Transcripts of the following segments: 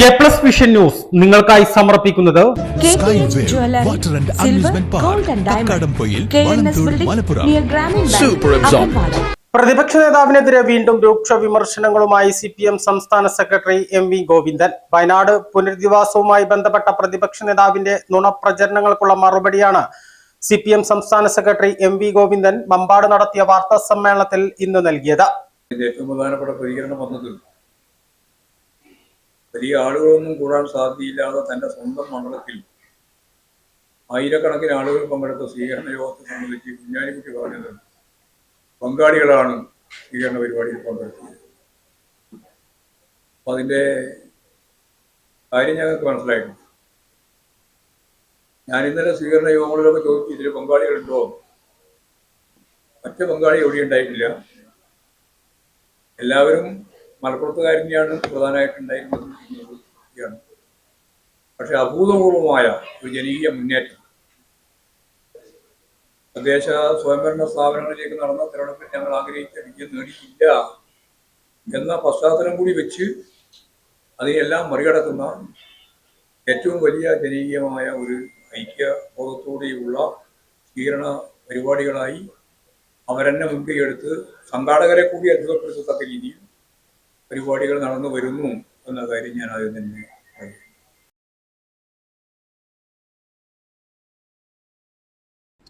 A plus vision news നിങ്ങൾക്കായി സമർപ്പിക്കുന്നത്. പ്രതിപക്ഷ നേതാവിനെതിരെ വീണ്ടും രൂക്ഷ വിമർശനങ്ങളുമായി സി പി എം സംസ്ഥാന secretary M V Govindan. Wayanad പുനരധിവാസവുമായി ബന്ധപ്പെട്ട പ്രതിപക്ഷ നേതാവിന്റെ നുണപ്രചരണങ്ങൾക്കുള്ള മറുപടിയാണ് സി പി എം സംസ്ഥാന secretary M V Govindan Mambad നടത്തിയ വാർത്താ സമ്മേളനത്തിൽ ഇന്ന് നൽകിയത്. ഏറ്റവും പ്രധാനപ്പെട്ട പ്രതികരണം വന്നത് വലിയ ആളുകളൊന്നും കൂടാൻ സാധ്യതയില്ലാതെ തന്റെ സ്വന്തം മണ്ഡലത്തിൽ ആയിരക്കണക്കിന് ആളുകൾ പങ്കെടുത്ത സ്വീകരണ യോഗത്തെ സംബന്ധിച്ച് കുഞ്ഞാലിക്കുട്ടി പറഞ്ഞത് പങ്കാളികളാണ് സ്വീകരണ പരിപാടിയിൽ പങ്കെടുത്തത്. അപ്പം അതിന്റെ കാര്യം ഞങ്ങൾക്ക് മനസ്സിലായിട്ടുണ്ട്. ഞാൻ ഇന്നലെ സ്വീകരണ യോഗങ്ങളിലൊക്കെ ചോദിച്ചു ഇതിൽ പങ്കാളികളുണ്ടോ? മറ്റ് പങ്കാളി എവിടെ ഉണ്ടായിട്ടില്ല? എല്ലാവരും മലപ്പുറത്തുകാർ തന്നെയാണ് പ്രധാനമായിട്ടുണ്ടായിരുന്നത് ശരിയാണ് പക്ഷെ അഭൂതപൂർവമായ ഒരു ജനകീയ മുന്നേറ്റം. തദ്ദേശ സ്വയംഭരണ സ്ഥാപനങ്ങളിലേക്ക് നടന്ന തെരഞ്ഞെടുപ്പിൽ ഞങ്ങൾ ആഗ്രഹിച്ച വിജയം നേടിയില്ല എന്ന പശ്ചാത്തലം കൂടി വെച്ച് അതിനെല്ലാം മറികടക്കുന്ന ഏറ്റവും വലിയ ജനകീയമായ ഒരു ഐക്യബോധത്തോടെയുള്ള സ്വീകരണ പരിപാടികളായി അവരെന്നെ മുൻകൈയെടുത്ത് സംഘാടകരെ കൂടി അത്ഭുതപ്പെടുത്തത്തക്ക രീതിയിൽ പരിപാടികൾ നടന്നു വരുന്നു. എന്ന കാര്യം ഞാൻ ആദ്യം തന്നെ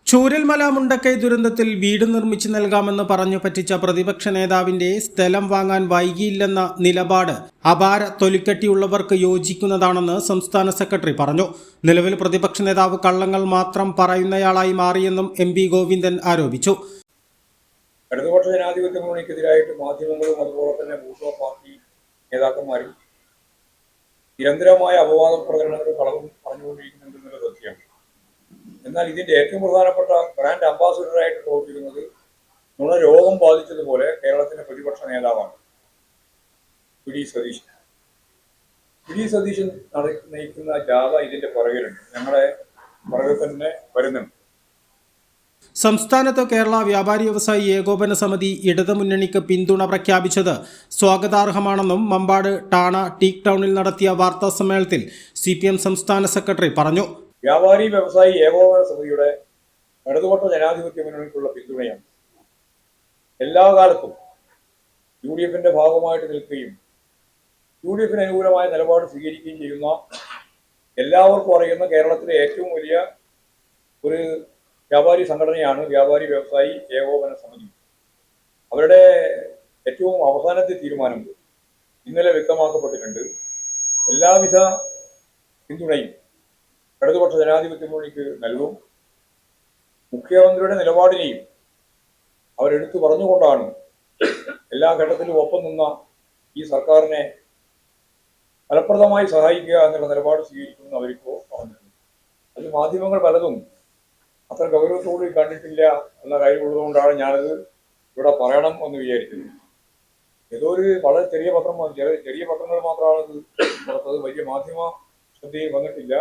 ചൂരൽമല മുണ്ടക്കൈ ദുരന്തത്തിൽ വീട് നിർമ്മിച്ചു നൽകാമെന്ന് പറഞ്ഞു പറ്റിച്ച പ്രതിപക്ഷ നേതാവിന്റെ സ്ഥലം വാങ്ങാൻ വൈകിയില്ലെന്ന നിലപാട് അപാര തൊലിക്കെട്ടിയുള്ളവർക്ക് യോജിക്കുന്നതാണെന്ന് സംസ്ഥാന സെക്രട്ടറി പറഞ്ഞു. നിലവിൽ പ്രതിപക്ഷ നേതാവ് കള്ളങ്ങൾ മാത്രം പറയുന്നയാളായി മാറിയെന്നും എം പി ഗോവിന്ദൻ ആരോപിച്ചു. ഇടതുപക്ഷ ജനാധിപത്യ മുന്നണിക്കെതിരായിട്ട് മാധ്യമങ്ങളും അതുപോലെ തന്നെ പാർട്ടി നേതാക്കന്മാരും നിരന്തരമായ അപവാദ പ്രകടനങ്ങൾ കളവും പറഞ്ഞുകൊണ്ടിരിക്കുന്നുണ്ടെന്നുള്ള സത്യമാണ് എന്നാൽ ഇതിന്റെ ഏറ്റവും പ്രധാനപ്പെട്ട ബ്രാൻഡ് അംബാസിഡറായിട്ട് പ്രവർത്തിക്കുന്നത് നുണ രോഗം ബാധിച്ചതുപോലെ കേരളത്തിന്റെ പ്രതിപക്ഷ നേതാവാണ്. പി സതീശൻ. പി സതീശൻ നയിക്കുന്ന ജാഥ ഇതിന്റെ പുറകിലുണ്ട്. ഞങ്ങളെ പുറകിൽ തന്നെ വരുന്നുണ്ട്. സംസ്ഥാനത്ത് കേരള വ്യാപാരി വ്യവസായി ഏകോപന സമിതി ഇടതുമുന്നണിക്ക് പിന്തുണ പ്രഖ്യാപിച്ചത് സ്വാഗതാർഹമാണെന്നും മമ്പാട് ടാണ ടീക് ടൗണിൽ നടത്തിയ വാർത്താ സമ്മേളനത്തിൽ സി സംസ്ഥാന സെക്രട്ടറി പറഞ്ഞു. വ്യാപാരി വ്യവസായി ഏകോപന സമിതിയുടെ ഇടതുപക്ഷ ജനാധിപത്യ മുന്നണിക്കുള്ള പിന്തുണയാണ്. എല്ലാ കാലത്തും യു ഡി എഫിന്റെ ഭാഗമായിട്ട് നിൽക്കുകയും യു ഡി എഫിന് അനുകൂലമായ നിലപാട് സ്വീകരിക്കുകയും ചെയ്യുന്ന എല്ലാവർക്കും അറിയുന്ന കേരളത്തിലെ ഏറ്റവും വലിയ ഒരു വ്യാപാരി സംഘടനയാണ് വ്യാപാരി വ്യവസായി ഏകോപന സമിതി. അവരുടെ ഏറ്റവും അവസാനത്തെ തീരുമാനം ഇന്നലെ വ്യക്തമാക്കപ്പെട്ടിട്ടുണ്ട്. എല്ലാവിധ പിന്തുണയും ഇടതുപക്ഷ ജനാധിപത്യ മുന്നണിക്ക് നൽകും. മുഖ്യമന്ത്രിയുടെ നിലപാടിനെയും അവരെടുത്തു പറഞ്ഞുകൊണ്ടാണ് എല്ലാ ഘട്ടത്തിലും ഒപ്പം നിന്ന ഈ സർക്കാരിനെ ഫലപ്രദമായി സഹായിക്കുക എന്നുള്ള നിലപാട് സ്വീകരിക്കുമെന്ന് അവരിപ്പോൾ പറഞ്ഞിട്ടുണ്ട്. അത് മാധ്യമങ്ങൾ പലതും അത്ര ഗൗരവത്തോട് കണ്ടിട്ടില്ല എന്ന കാര്യമുള്ളതുകൊണ്ടാണ് ഞാനത് ഇവിടെ പറയണം എന്ന് വിചാരിക്കുന്നത് ഏതോ ഒരു വളരെ ചെറിയ പത്രം ചെറിയ ചെറിയ പത്രങ്ങൾ മാത്രമാണ് ഇത് വലിയ മാധ്യമ ശ്രദ്ധയിൽ വന്നിട്ടില്ല.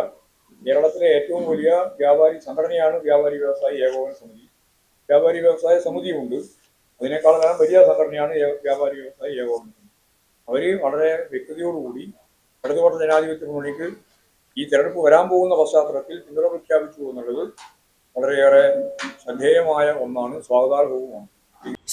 കേരളത്തിലെ ഏറ്റവും വലിയ വ്യാപാരി സംഘടനയാണ് വ്യാപാരി വ്യവസായി ഏകോപന സമിതി. വ്യാപാരി വ്യവസായ സമിതിയുമുണ്ട്. അതിനേക്കാളും വലിയ സംഘടനയാണ് വ്യാപാരി വ്യവസായി ഏകോപന സമിതി. അവർ വളരെ വ്യക്തതയോടുകൂടി ഇടതുപക്ഷ ജനാധിപത്യ മുന്നണിക്ക് ഈ തെരഞ്ഞെടുപ്പ് വരാൻ പോകുന്ന പശ്ചാത്തലത്തിൽ പിന്തുണ പ്രഖ്യാപിച്ചു എന്നുള്ളത് വളരെയേറെ ശ്രദ്ധേയമായ ഒന്നാണ് സ്വാഗതാർഹവുമാണ്.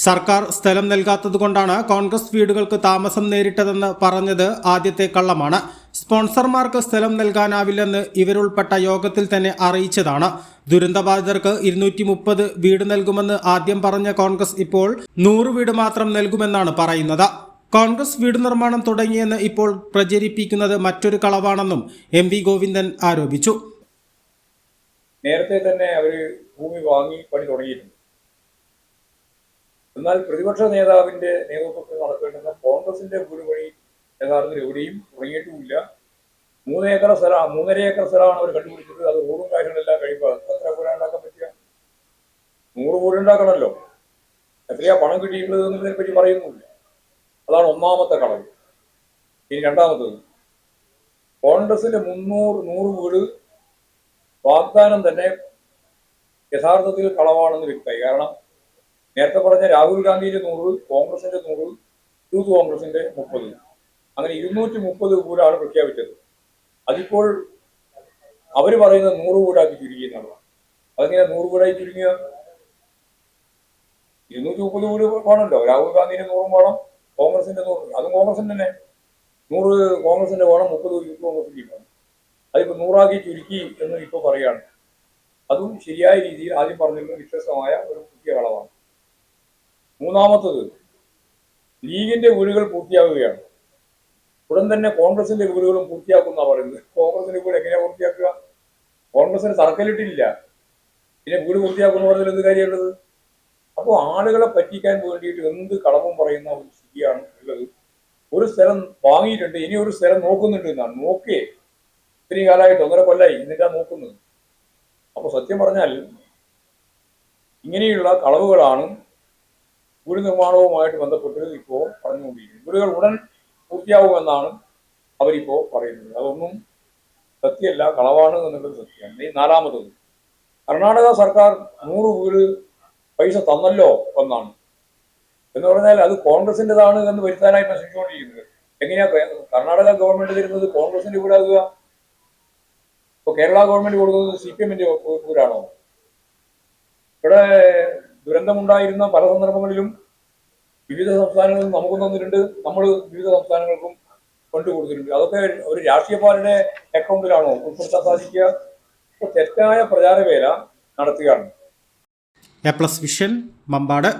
സർക്കാർ സ്ഥലം നൽകാത്തതുകൊണ്ടാണ് കോൺഗ്രസ് വീടുകൾക്ക് താമസം നേരിട്ടതെന്ന് പറഞ്ഞത് ആദ്യത്തെ കള്ളമാണ്. സ്പോൺസർമാർക്ക് സ്ഥലം നൽകാനാവില്ലെന്ന് ഇവരുൾപ്പെട്ട യോഗത്തിൽ തന്നെ അറിയിച്ചതാണ്. ദുരന്തബാധിതർക്ക് ഇരുന്നൂറ്റി മുപ്പത് വീട് നൽകുമെന്ന് ആദ്യം പറഞ്ഞ കോൺഗ്രസ് ഇപ്പോൾ നൂറ് വീട് മാത്രം നൽകുമെന്നാണ് പറയുന്നത്. കോൺഗ്രസ് വീട് നിർമ്മാണം തുടങ്ങിയെന്ന് ഇപ്പോൾ പ്രചരിപ്പിക്കുന്നത് മറ്റൊരു കളവാണെന്നും എം വി ഗോവിന്ദൻ ആരോപിച്ചു. നേരത്തെ തന്നെ അവർ ഭൂമി വാങ്ങി പണി തുടങ്ങിയിട്ടുണ്ട്. എന്നാൽ പ്രതിപക്ഷ നേതാവിന്റെ നേതൃത്വത്തിൽ നടക്കേണ്ടുന്ന കോൺഗ്രസിന്റെ ഭൂരിപണി പണി യഥാർത്ഥത്തിൽ എവിടെയും തുടങ്ങിയിട്ടുമില്ല. മൂന്ന് ഏക്കർ സ്ഥലം മൂന്നര ഏക്കർ സ്ഥലമാണ് അവർ കണ്ടുപിടിച്ചത്. അത് റോഡും കാര്യങ്ങളെല്ലാം കഴിയുമ്പോൾ എത്ര കൂടെ ഉണ്ടാക്കാൻ പറ്റുക? നൂറ് കൂടെ ഉണ്ടാക്കണമല്ലോ. എത്രയാ പണം കിട്ടിയിട്ടുള്ളത് എന്നതിനെ പറ്റി പറയുന്നുമില്ല. അതാണ് ഒന്നാമത്തെ കളവ് ഇനി രണ്ടാമത്തത്. കോൺഗ്രസിന്റെ മുന്നൂറ് നൂറ് വീട് വാഗ്ദാനം തന്നെ യഥാർത്ഥത്തിൽ കളവാണെന്ന് വ്യക്തമായി. കാരണം നേരത്തെ പറഞ്ഞ രാഹുൽ ഗാന്ധിയുടെ നൂറ് കോൺഗ്രസിന്റെ നൂറ് യൂത്ത് കോൺഗ്രസിന്റെ മുപ്പത്. അങ്ങനെ ഇരുന്നൂറ്റി മുപ്പത് കൂടാണ് പ്രഖ്യാപിച്ചത്. അതിപ്പോൾ അവർ പറയുന്നത് നൂറ് കൂടാക്കി ചുരുക്കി എന്നുള്ളതാണ് അതെങ്ങനെ നൂറ് കൂടായി ചുരുങ്ങിയ? ഇരുന്നൂറ്റി മുപ്പത് കൂടി വേണമല്ലോ. രാഹുൽ ഗാന്ധിന്റെ നൂറും വേണം കോൺഗ്രസിന്റെ നൂറ്. അതും കോൺഗ്രസിന്റെ തന്നെ. നൂറ് കോൺഗ്രസിന്റെ വേണം മുപ്പത് യൂത്ത് കോൺഗ്രസിന്റെ വേണം. അതിപ്പോ നൂറാക്കി ചുരുക്കി എന്ന് ഇപ്പൊ പറയുകയാണ് അതും ശരിയായ രീതിയിൽ ആദ്യം പറഞ്ഞിരുന്ന വ്യത്യസ്തമായ ഒരു പുതിയ കളവാണ് മൂന്നാമത്തത് ലീഗിന്റെ വീടുകൾ പൂർത്തിയാവുകയാണ് ഉടൻ തന്നെ കോൺഗ്രസിന്റെ വീടുകളും പൂർത്തിയാക്കുന്ന പറയുന്നത്. കോൺഗ്രസിന്റെ വീട് എങ്ങനെയാ പൂർത്തിയാക്കുക? കോൺഗ്രസിന് തറക്കല്ലിട്ടില്ല പിന്നെ വീട് പൂർത്തിയാക്കുന്ന പറഞ്ഞാൽ എന്ത് കാര്യമുള്ളത്? അപ്പോൾ ആളുകളെ പറ്റിക്കാൻ വേണ്ടിയിട്ട് എന്ത് കളവും പറയുന്ന ഒരു സ്ഥിതിയാണ് ഉള്ളത്. ഒരു സ്ഥലം വാങ്ങിയിട്ടുണ്ട് ഇനി ഒരു സ്ഥലം നോക്കുന്നുണ്ട് എന്നാണ്. നോക്കിയേ ഇത്രയും കാലമായിട്ട് ഒന്നര കൊല്ലായി എന്നിട്ടാ നോക്കുന്നത്. അപ്പോൾ സത്യം പറഞ്ഞാൽ ഇങ്ങനെയുള്ള കളവുകളാണ് ഗുരു നിർമ്മാണവുമായിട്ട് ബന്ധപ്പെട്ട് ഇപ്പോൾ പറഞ്ഞുകൊണ്ടിരിക്കുന്നത്. ഗുരുകൾ ഉടൻ പൂർത്തിയാവുമെന്നാണ് അവരിപ്പോൾ പറയുന്നത്. അതൊന്നും സത്യമല്ല കളവാണ് എന്നുള്ളത് സത്യമാണ് ഈ നാലാമത്തത്. കർണാടക സർക്കാർ നൂറ് വീട് പൈസ തന്നല്ലോ എന്നാണ്. എന്ന് പറഞ്ഞാൽ അത് കോൺഗ്രസിന്റെതാണ് എന്ന് വരുത്താനായിട്ട് ശ്രമിച്ചുകൊണ്ടിരിക്കുന്നത് എങ്ങനെയാ കർണാടക ഗവൺമെന്റ് തരുന്നത്? കോൺഗ്രസിന്റെ വീടാകുക ഇപ്പൊ കേരള ഗവൺമെന്റ് കൊടുക്കുന്നത് സി പി എമ്മിന്റെ ഊരാണോ? ഇവിടെ ദുരന്തമുണ്ടായിരുന്ന പല സന്ദർഭങ്ങളിലും വിവിധ സംസ്ഥാനങ്ങളിൽ നമുക്ക് തന്നിട്ടുണ്ട്. നമ്മൾ വിവിധ സംസ്ഥാനങ്ങൾക്കും ഫണ്ട് കൊടുത്തിട്ടുണ്ട്. അതൊക്കെ ഒരു രാഷ്ട്രീയ പാർട്ടിയുടെ അക്കൗണ്ടിലാണോ ഉൾപ്പെടുത്താൻ സാധിക്കുക? തെറ്റായ പ്രചാരവേല നടത്തുകയാണ്. A plus vision Mambad.